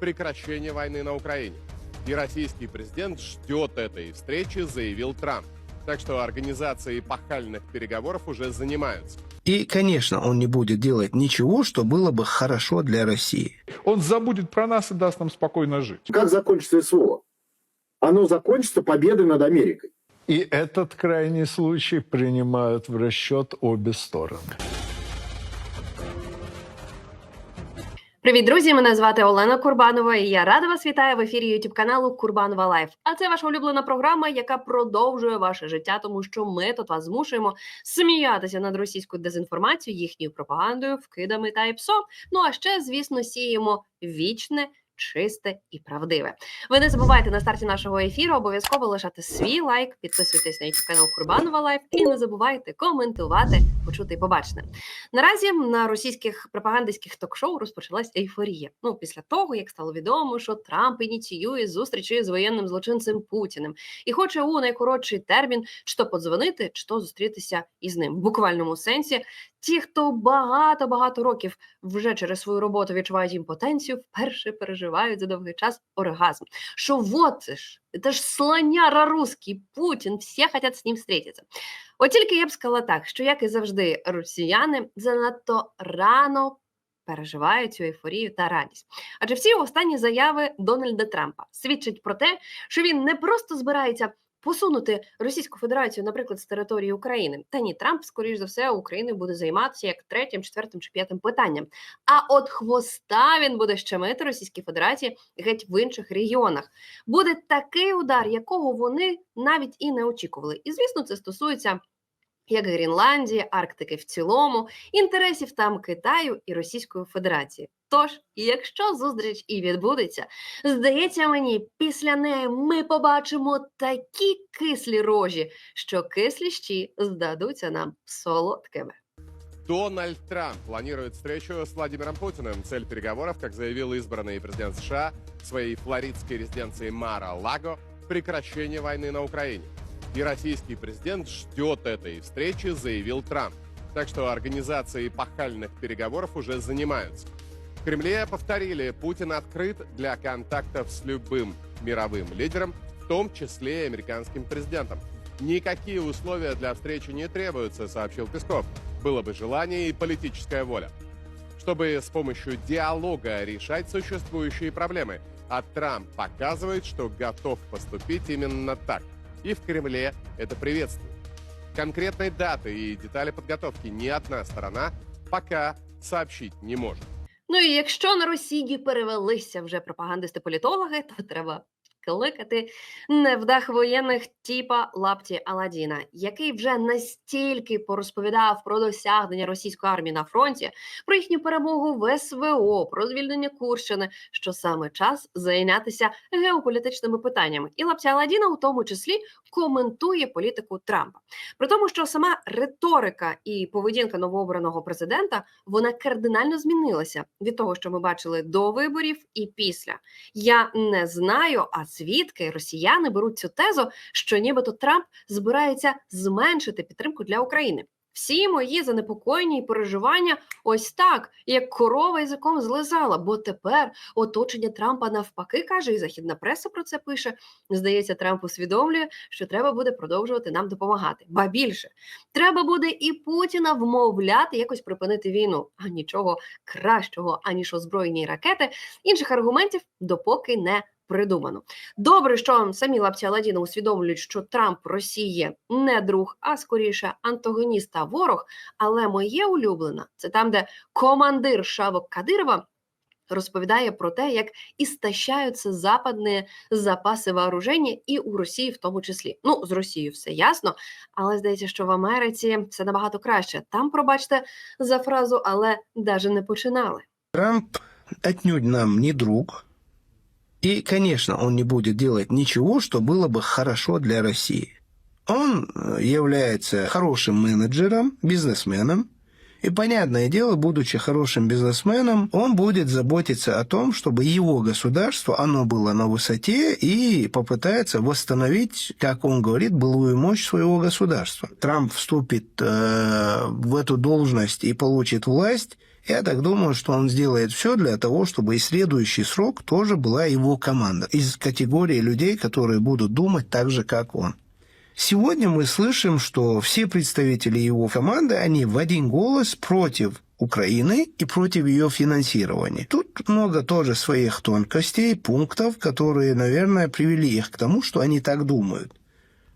прекращения войны на Украине. И российский президент ждет этой встречи, заявил Трамп. Так что организацией эпохальных переговоров уже занимаются. И, конечно, он не будет делать ничего, что было бы хорошо для России. Он забудет про нас и даст нам спокойно жить. Как закончится СВО? Оно закончится победой над Америкой. И этот крайний случай принимают в расчет обе стороны. Привіт, друзі! Мене звати Олена Курбанова, і я рада вас вітаю в ефірі youtube каналу Курбанова Лайф. А це ваша улюблена програма, яка продовжує ваше життя, тому що ми тут вас змушуємо сміятися над російською дезінформацією, їхньою пропагандою, вкидами та іпсо. Ну а ще, звісно, сіємо вічне. Чисте і правдиве. Ви не забувайте на старті нашого ефіру обов'язково лишати свій лайк, підписуйтесь на YouTube канал Курбанова Лайф і не забувайте коментувати, почути і побачити. Наразі на російських пропагандистських ток-шоу розпочалась ейфорія. Ну після того, як стало відомо, що Трамп ініціює зустрічі з воєнним злочинцем Путіним і хоче у найкоротший термін чи то подзвонити, чи то зустрітися із ним в буквальному сенсі. Ті, хто багато багато років вже через свою роботу відчувають імпотенцію, вперше переживають за довгий час оргазм. Що вот це ж, це ж слоняра русський Путін, всі хочуть з ним зустрітися. От тільки я б сказала так, що як і завжди, росіяни занадто рано переживають цю ейфорію та радість. Адже всі останні заяви Дональда Трампа свідчать про те, що він не просто збирається. Посунути Російську Федерацію, наприклад, з території України, та ні, Трамп, скоріш за все, України буде займатися як третім, четвертим чи п'ятим питанням. А от хвоста він буде щемити Російській Федерації геть в інших регіонах. Буде такий удар, якого вони навіть і не очікували. І звісно, це стосується як Гренландії, Арктики в цілому, інтересів там Китаю і Російської Федерації. Тож, якщо зустріч і відбудеться, здається мені, після неї ми побачимо такі кислі рожі, що кисліщі здадуться нам солодкими. Дональд Трамп планирует встречу с Владимиром Путиным. Цель переговоров, как заявил избранный президент США в своей флоридской резиденции Мара-Лаго, прекращение войны на Украине. И российский президент ждет этой встречи, заявил Трамп. Так что организацией эпохальных переговоров уже занимаются. В Кремле повторили, Путин открыт для контактов с любым мировым лидером, в том числе и американским президентом. Никакие условия для встречи не требуются, сообщил Песков. Было бы желание и политическая воля. Чтобы с помощью диалога решать существующие проблемы. А Трамп показывает, что готов поступить именно так. И в Кремле это приветствует. Конкретной даты и детали подготовки ни одна сторона пока сообщить не может. Ну і якщо на Росії перевелися вже пропагандисти-політологи, то треба кликати невдах воєнних типа Лапті Аладіна, який вже настільки порозповідав про досягнення російської армії на фронті, про їхню перемогу в СВО, про звільнення Курщини, що саме час зайнятися геополітичними питаннями. І Лапті Аладіна у тому числі коментує політику Трампа. При тому, що сама риторика і поведінка новообраного президента вона кардинально змінилася від того, що ми бачили до виборів і після. Я не знаю, а звідки росіяни беруть цю тезу, що нібито Трамп збирається зменшити підтримку для України. Всі мої занепокоєння і переживання ось так, як корова язиком злизала, бо тепер оточення Трампа навпаки каже, і західна преса про це пише. Здається, Трамп усвідомлює, що треба буде продовжувати нам допомагати. Ба більше треба буде і Путіна вмовляти якось припинити війну. А нічого кращого, аніж озброєні ракети, інших аргументів допоки не придумано. Добре, що самі лапці Аладіна усвідомлюють, що Трамп Росії не друг, а скоріше антагоніст та ворог. Але моє улюблене це там, де командир Шавок Кадирова. Розповідає про те, як істощаються западні запаси вооруження і у Росії в тому числі. Ну, з Росією все ясно, але здається, що в Америці все набагато краще. Там, пробачте за фразу, але даже не починали. Трамп отнюдь нам не друг. И, конечно, он не будет делать ничего, что было бы хорошо для России. Он э, является хорошим менеджером, бизнесменом. И, понятное дело, будучи хорошим бизнесменом, он будет заботиться о том, чтобы его государство, оно было на высоте и попытается восстановить, как он говорит, былую мощь своего государства. Трамп вступит э, в эту должность и получит власть, Я так думаю, что он сделает все для того, чтобы и следующий срок тоже была его команда. Из категории людей, которые будут думать так же, как он. Сегодня мы слышим, что все представители его команды, они в один голос против Украины и против ее финансирования. Тут много тоже своих тонкостей, пунктов, которые, наверное, привели их к тому, что они так думают.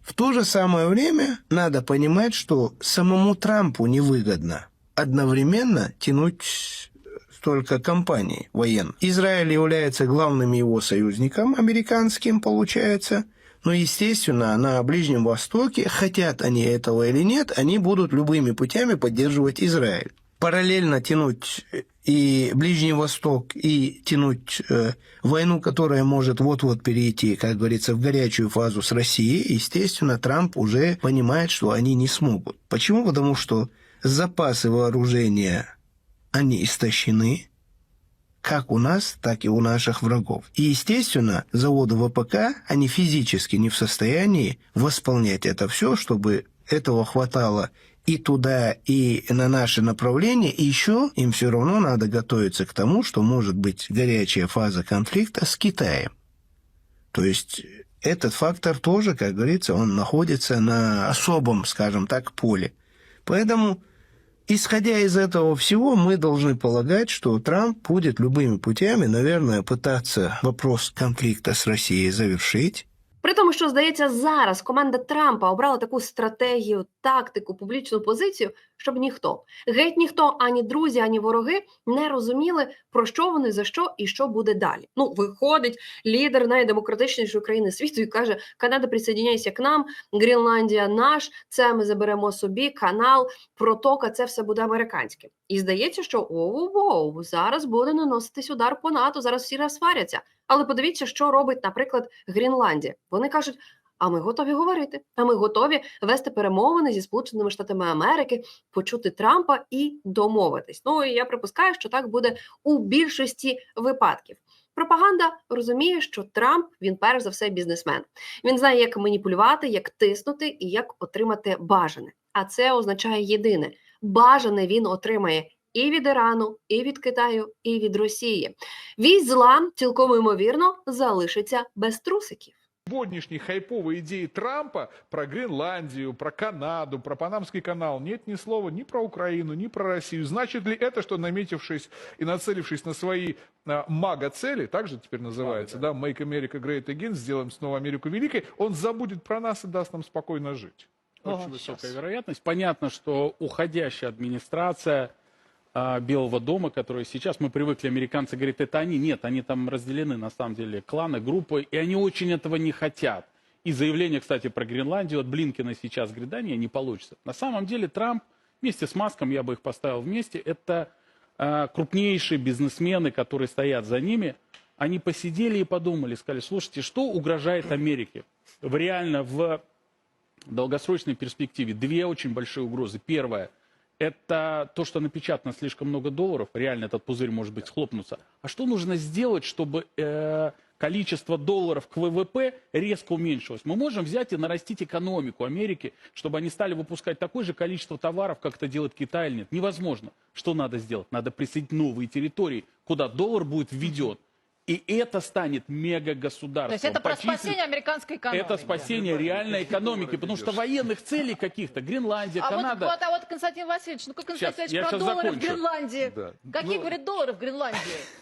В то же самое время надо понимать, что самому Трампу невыгодно одновременно тянуть столько компаний военных. Израиль является главным его союзником, американским, получается. Но, естественно, на Ближнем Востоке, хотят они этого или нет, они будут любыми путями поддерживать Израиль. Параллельно тянуть и Ближний Восток, и тянуть э, войну, которая может вот-вот перейти, как говорится, в горячую фазу с Россией, естественно, Трамп уже понимает, что они не смогут. Почему? Потому что запасы вооружения, они истощены, как у нас, так и у наших врагов. И, естественно, заводы ВПК, они физически не в состоянии восполнять это все, чтобы этого хватало и туда, и на наше направление, и еще им все равно надо готовиться к тому, что может быть горячая фаза конфликта с Китаем. То есть этот фактор тоже, как говорится, он находится на особом, скажем так, поле. Поэтому, исходя из этого всего, мы должны полагать, что Трамп будет любыми путями, наверное, пытаться вопрос конфликта с Россией завершить, при тому, що здається, зараз команда Трампа обрала таку стратегію, тактику, публічну позицію, щоб ніхто, геть ніхто, ані друзі, ані вороги не розуміли, про що вони, за що і що буде далі. Ну, виходить лідер найдемократичнішої країни світу і каже: Канада, присоединяйся к нам, Гренландія наш, це ми заберемо собі, канал, протока, це все буде американське. І здається, що оу-воу, зараз буде наноситись удар по НАТО, зараз всі розсваряться. Але подивіться, що робить, наприклад, Гренландія. Вони кажуть. А ми готові говорити. А ми готові вести перемовини зі Сполученими Штатами Америки, почути Трампа і домовитись. Ну і я припускаю, що так буде у більшості випадків. Пропаганда розуміє, що Трамп він перш за все бізнесмен. Він знає, як маніпулювати, як тиснути і як отримати бажане. А це означає єдине: бажане він отримає і від Ірану, і від Китаю, і від Росії. Вісь зла цілком ймовірно залишиться без трусиків. Сегодняшние хайповые идеи Трампа про Гренландию, про Канаду, про Панамский канал нет ни слова ни про Украину, ни про Россию. Значит ли это, что наметившись и нацелившись на свои а, мага-цели, так же теперь называется, да. Make America Great Again, сделаем снова Америку великой, он забудет про нас и даст нам спокойно жить? Очень высокая вероятность. Понятно, что уходящая администрация а, Белого дома, которая сейчас, мы привыкли, американцы говорят, это они. Нет, они там разделены, на самом деле, кланы, группы, и они очень этого не хотят. И заявление, кстати, про Гренландию от Блинкина сейчас, говорит, да, не, не получится. На самом деле Трамп вместе с Маском, я бы их поставил вместе, это а, крупнейшие бизнесмены, которые стоят за ними, они посидели и подумали, сказали, слушайте, что угрожает Америке? В реально в долгосрочной перспективе две очень большие угрозы. Первое – это то, что напечатано слишком много долларов, реально этот пузырь может быть схлопнуться. А что нужно сделать, чтобы э, количество долларов к ВВП резко уменьшилось? Мы можем взять и нарастить экономику Америки, чтобы они стали выпускать такое же количество товаров, как это делает Китай или нет? Невозможно. Что надо сделать? Надо присоединить новые территории, куда доллар будет введен. И это станет мега-государством. То есть это про численности. спасение американской экономики. Это спасение реальной экономики, потому что военных целей каких-то, Гренландия, А вот, Канада... вот, а вот Константин Васильевич, ну как Константин я Васильевич про доллары закончу. в Гренландии? Да. Какие, Ну, говорит, доллары в Гренландии?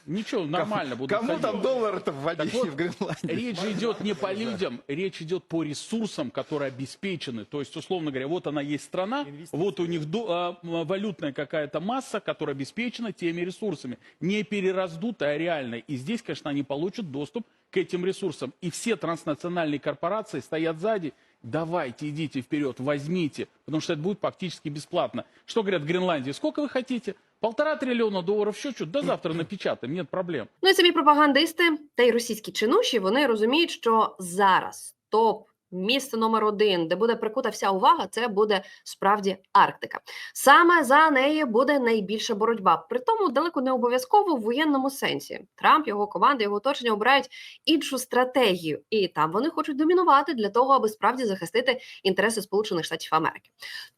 Ничего, нормально будут Кому ходить. там доллар-то вводить вот, в Гренландии? Речь же идет не по людям, речь идет по ресурсам, которые обеспечены. То есть, условно говоря, вот она есть страна, вот у них до- а, валютная какая-то масса, которая обеспечена теми ресурсами. Не перераздутая, а реальная. И здесь, конечно, они получат доступ к этим ресурсам. И все транснациональные корпорации стоят сзади. Давайте, идите вперед, возьмите, потому что это будет практически бесплатно. Что говорят в Гренландии? Сколько вы хотите? Полтора триллиона долларов, еще что? До завтра напечатаем, нет проблем. Ну і самі пропагандисти та й російські чинуші вони розуміють, що зараз топ. Місце номер один, де буде прикута вся увага, це буде справді Арктика. Саме за неї буде найбільша боротьба. При тому далеко не обов'язково в воєнному сенсі. Трамп, його команда, його оточення обирають іншу стратегію, і там вони хочуть домінувати для того, аби справді захистити інтереси Сполучених Штатів Америки.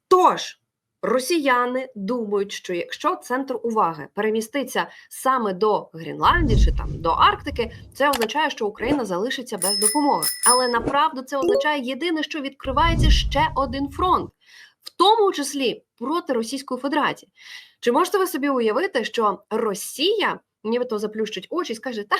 Тож Росіяни думають, що якщо центр уваги переміститься саме до Гренландії чи там до Арктики, це означає, що Україна залишиться без допомоги. Але направду це означає єдине, що відкривається ще один фронт, в тому числі проти Російської Федерації. Чи можете ви собі уявити, що Росія нібито заплющить очі і скаже: Та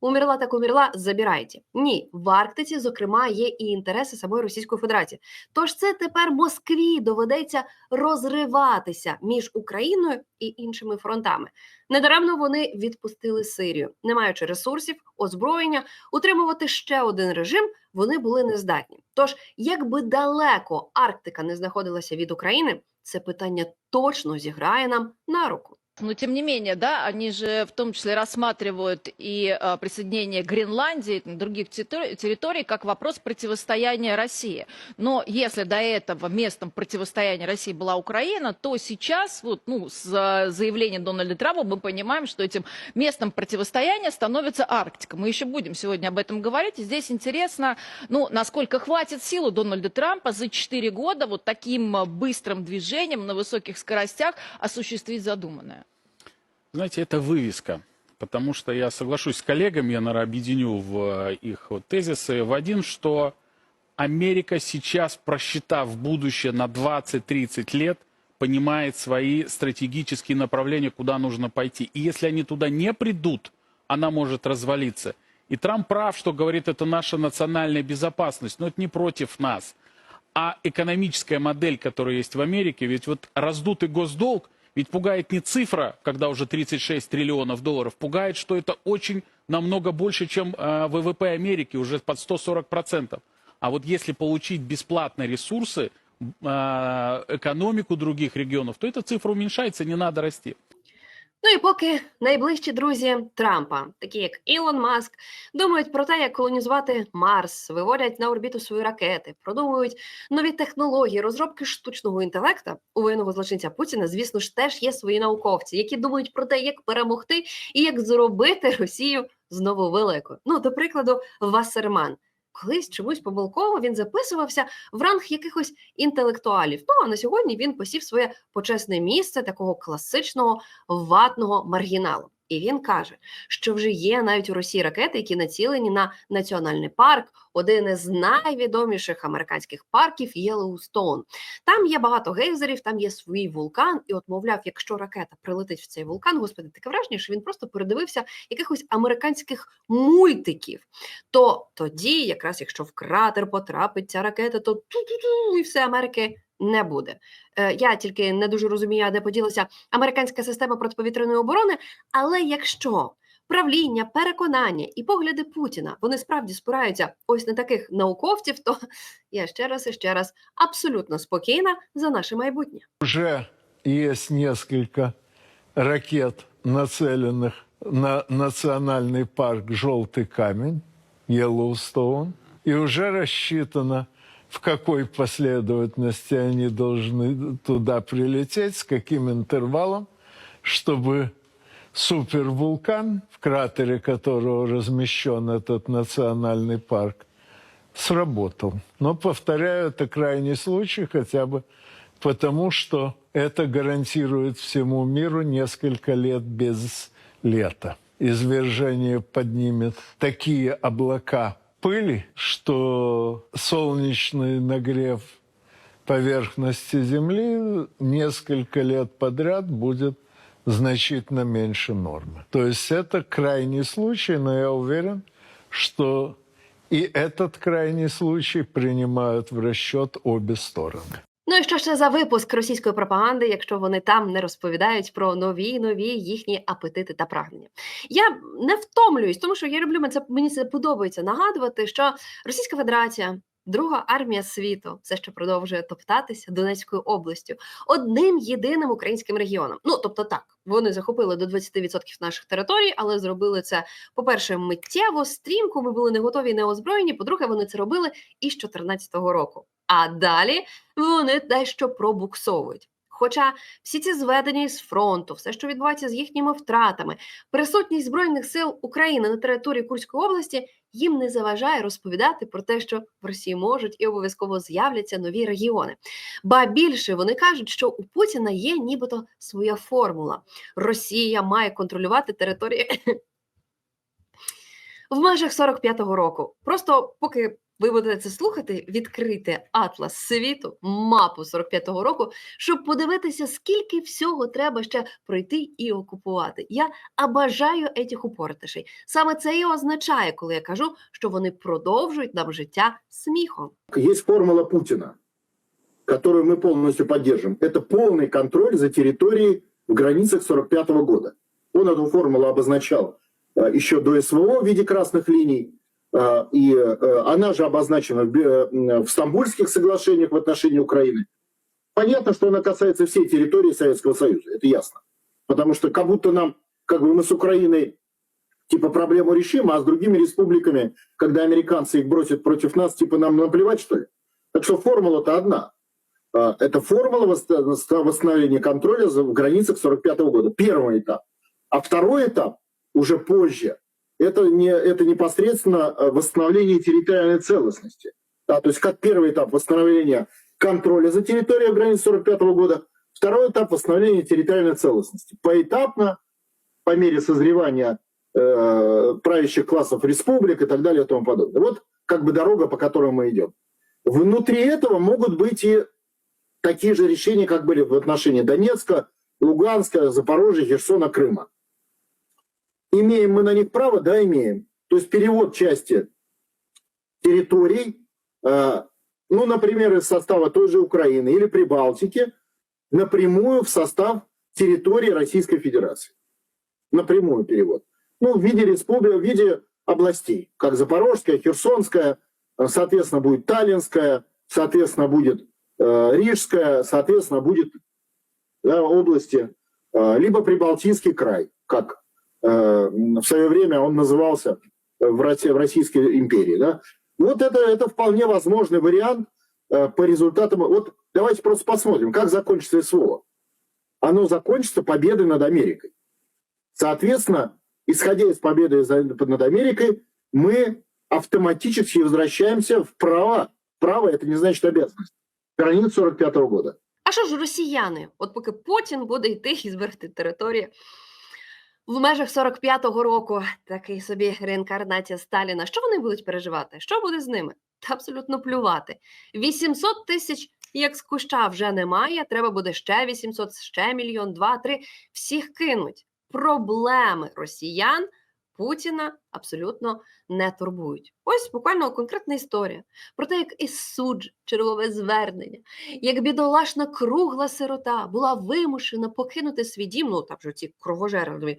умерла так умерла, забирайте. Ні, в Арктиці, зокрема, є і інтереси самої Російської Федерації. Тож це тепер Москві доведеться розриватися між Україною і іншими фронтами. Недаремно вони відпустили Сирію, не маючи ресурсів, озброєння, утримувати ще один режим вони були не здатні. Тож, якби далеко Арктика не знаходилася від України, це питання точно зіграє нам на руку. Но тем не менее, да, они же в том числе рассматривают и э, присоединение Гренландии и других территорий, как вопрос противостояния России. Но если до этого местом противостояния России была Украина, то сейчас, вот, ну, с заявлением Дональда Трампа мы понимаем, что этим местом противостояния становится Арктика. Мы еще будем сегодня об этом говорить. И здесь интересно, ну, насколько хватит силы Дональда Трампа за 4 года вот таким э, быстрым движением на высоких скоростях осуществить задуманное. Знаете, это вывеска. Потому что я соглашусь с коллегами, я, наверное, объединю в э, их вот тезисы в один, что Америка сейчас, просчитав будущее на 20-30 лет, понимает свои стратегические направления, куда нужно пойти. И если они туда не придут, она может развалиться. И Трамп прав, что говорит, это наша национальная безопасность, но это не против нас. А экономическая модель, которая есть в Америке, ведь вот раздутый госдолг, ведь пугает не цифра, когда уже 36 триллионов долларов, пугает, что это очень намного больше, чем э, ВВП Америки, уже под 140 процентов. А вот если получить бесплатно ресурсы, э, экономику других регионов, то эта цифра уменьшается, не надо расти. Ну і поки найближчі друзі Трампа, такі як Ілон Маск, думають про те, як колонізувати Марс, виводять на орбіту свої ракети, продумують нові технології, розробки штучного інтелекта у воєнного злочинця Путіна, звісно ж, теж є свої науковці, які думають про те, як перемогти і як зробити Росію знову великою. Ну, до прикладу, Вассерман. Колись чомусь помилково він записувався в ранг якихось інтелектуалів. Ну а на сьогодні він посів своє почесне місце такого класичного ватного маргіналу. І він каже, що вже є навіть у Росії ракети, які націлені на національний парк, один із найвідоміших американських парків Єлоустоун. Там є багато гейзерів, там є свій вулкан. І от, мовляв, якщо ракета прилетить в цей вулкан, господи, таке враження, що він просто передивився якихось американських мультиків. То тоді, якраз якщо в кратер потрапить ця ракета, то ту-ту-ту, і все Америки не буде. Е, я тільки не дуже розумію, а де поділася американська система протиповітряної оборони. Але якщо правління, переконання і погляди Путіна вони справді спираються ось на таких науковців, то я ще раз і ще раз абсолютно спокійна за наше майбутнє. Уже есть несколько ракет, нацеленных на национальный парк «Желтый камень» Йеллоустоун. И уже рассчитано, В какой последовательности они должны туда прилететь, с каким интервалом, чтобы супервулкан, в кратере которого размещен этот национальный парк, сработал. Но, повторяю, это крайний случай хотя бы потому, что это гарантирует всему миру несколько лет без лета. Извержение поднимет такие облака пыли, что солнечный нагрев поверхности Земли несколько лет подряд будет значительно меньше нормы. То есть это крайний случай, но я уверен, что и этот крайний случай принимают в расчет обе стороны. Ну і що це за випуск російської пропаганди, якщо вони там не розповідають про нові нові їхні апетити та прагнення? Я не втомлююсь, тому що я люблю це мені це подобається нагадувати, що Російська Федерація. Друга армія світу все ще продовжує топтатися Донецькою областю одним єдиним українським регіоном. Ну тобто, так вони захопили до 20% наших територій, але зробили це по-перше, миттєво, стрімко. Ми були не готові, не озброєні. По-друге, вони це робили із 2014 року. А далі вони дещо пробуксовують. Хоча всі ці зведення із фронту, все, що відбувається з їхніми втратами, присутність збройних сил України на території Курської області їм не заважає розповідати про те, що в Росії можуть і обов'язково з'являться нові регіони. Ба більше вони кажуть, що у Путіна є нібито своя формула. Росія має контролювати території в межах 45-го року. Просто поки ви будете це слухати, відкрити атлас світу, мапу 45-го року, щоб подивитися, скільки всього треба ще пройти і окупувати. Я обажаю етіх упортишей. Саме це і означає, коли я кажу, що вони продовжують нам життя сміхом. Есть формула Путина, которую мы полностью поддержим. Это полный контроль за территорией в границах 45 года. Он эту формулу обозначал э, еще до СВО в виде красных линий. Э, И э, она же обозначена э, в Стамбульских соглашениях в отношении Украины. Понятно, что она касается всей территории Советского Союза, это ясно. Потому что как будто нам, как бы мы с Украиной типа проблему решим, а с другими республиками, когда американцы их бросят против нас, типа нам наплевать, что ли? Так что формула-то одна. А, Это формула восста- восстановления контроля в границах 45 года. Первый этап. А второй этап уже позже. Это, не, это непосредственно э, восстановление территориальной целостности. Да, то есть как первый этап восстановления контроля за территорией границ 45 года, второй этап восстановления территориальной целостности. Поэтапно, по мере созревания э, правящих классов республик и так далее и тому подобное. Вот как бы дорога, по которой мы идем. Внутри этого могут быть и такие же решения, как были в отношении Донецка, Луганска, Запорожья, Херсона, Крыма. Имеем мы на них право? Да, имеем. То есть перевод части территорий, э, ну, например, из состава той же Украины или Прибалтики, напрямую в состав территории Российской Федерации. Напрямую перевод. Ну, в виде республики, в виде областей, как Запорожская, Херсонская, э, соответственно, будет Таллинская, соответственно, будет э, Рижская, соответственно, будет да, области, э, либо Прибалтийский край, как в свое время он назывался в, России, в Российской империи. Да? Вот это, это вполне возможный вариант э, по результатам. Вот давайте просто посмотрим, как закончится СВО. Оно закончится победой над Америкой. Соответственно, исходя из победы за- над Америкой, мы автоматически возвращаемся в право. Право это не значит обязанность. Границ 45 года. А що ж росіяни? От поки Путін буде йти і зберегти території в межах 45-го року, такий собі реінкарнація Сталіна, що вони будуть переживати? Що буде з ними? Та абсолютно плювати. 800 тисяч, як з куща вже немає, треба буде ще 800, ще мільйон, два, три. Всіх кинуть. Проблеми росіян Путіна абсолютно не турбують. Ось буквально конкретна історія про те, як із суд чергове звернення як бідолашна кругла сирота була вимушена покинути свій дім, ну там же ці кровожерливі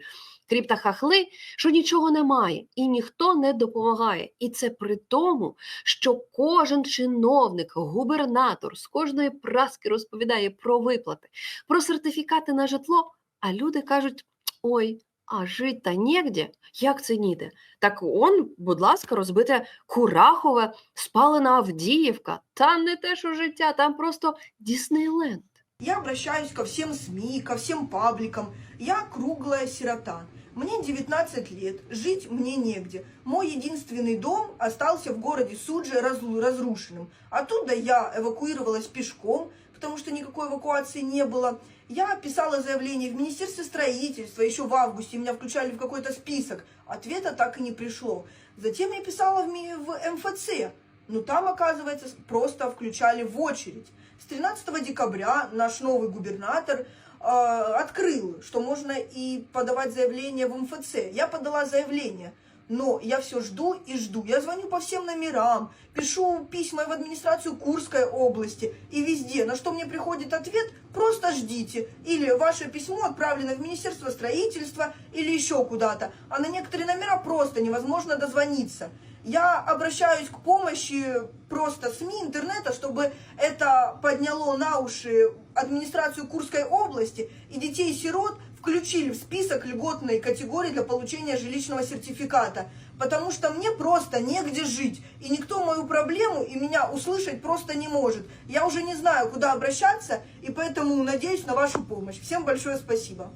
кріпта хахли, що нічого немає і ніхто не допомагає. І це при тому, що кожен чиновник, губернатор з кожної праски розповідає про виплати, про сертифікати на житло, а люди кажуть: ой. А жить та негде, як це ніде? Так он, будь ласка, розбите Курахове, спалена Авдіївка. Та не те, що життя, там просто Діснейленд. Я обращаюсь ко всем СМИ, ко всем пабликам. Я круглая сирота. Мне 19 лет, жить мне негде. Мой единственный дом остался в городе Судже разру- разрушенным. Оттуда я эвакуировалась пешком, потому что никакой эвакуации не было. Я писала заявление в Министерстве строительства еще в августе, меня включали в какой-то список. Ответа так и не пришло. Затем я писала в, в МФЦ, но там, оказывается, просто включали в очередь. С 13 декабря наш новый губернатор э, открыл, что можно и подавать заявление в МФЦ. Я подала заявление, но я все жду и жду. Я звоню по всем номерам, пишу письма в администрацию Курской области и везде, на что мне приходит ответ, просто ждите. Или ваше письмо отправлено в Министерство строительства или еще куда-то, а на некоторые номера просто невозможно дозвониться. Я обращаюсь к помощи просто СМИ, интернета, чтобы это подняло на уши администрацию Курской области и детей-сирот, включили в список льготной категории для получения жилищного сертификата, потому что мне просто негде жить, и никто мою проблему и меня услышать просто не может. Я уже не знаю, куда обращаться, и поэтому надеюсь на вашу помощь. Всем большое спасибо.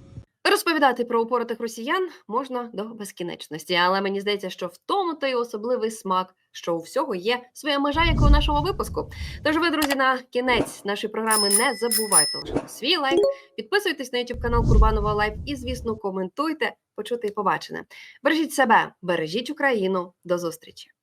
Розповідати про упоротих росіян можна до безкінечності, але мені здається, що в тому та й особливий смак, що у всього є своя межа, як у нашого випуску. Тож ви, друзі, на кінець нашої програми не забувайте лишити свій лайк, підписуйтесь на YouTube канал Курбанова Лайф і, звісно, коментуйте, почути і побачене. Бережіть себе, бережіть Україну. До зустрічі!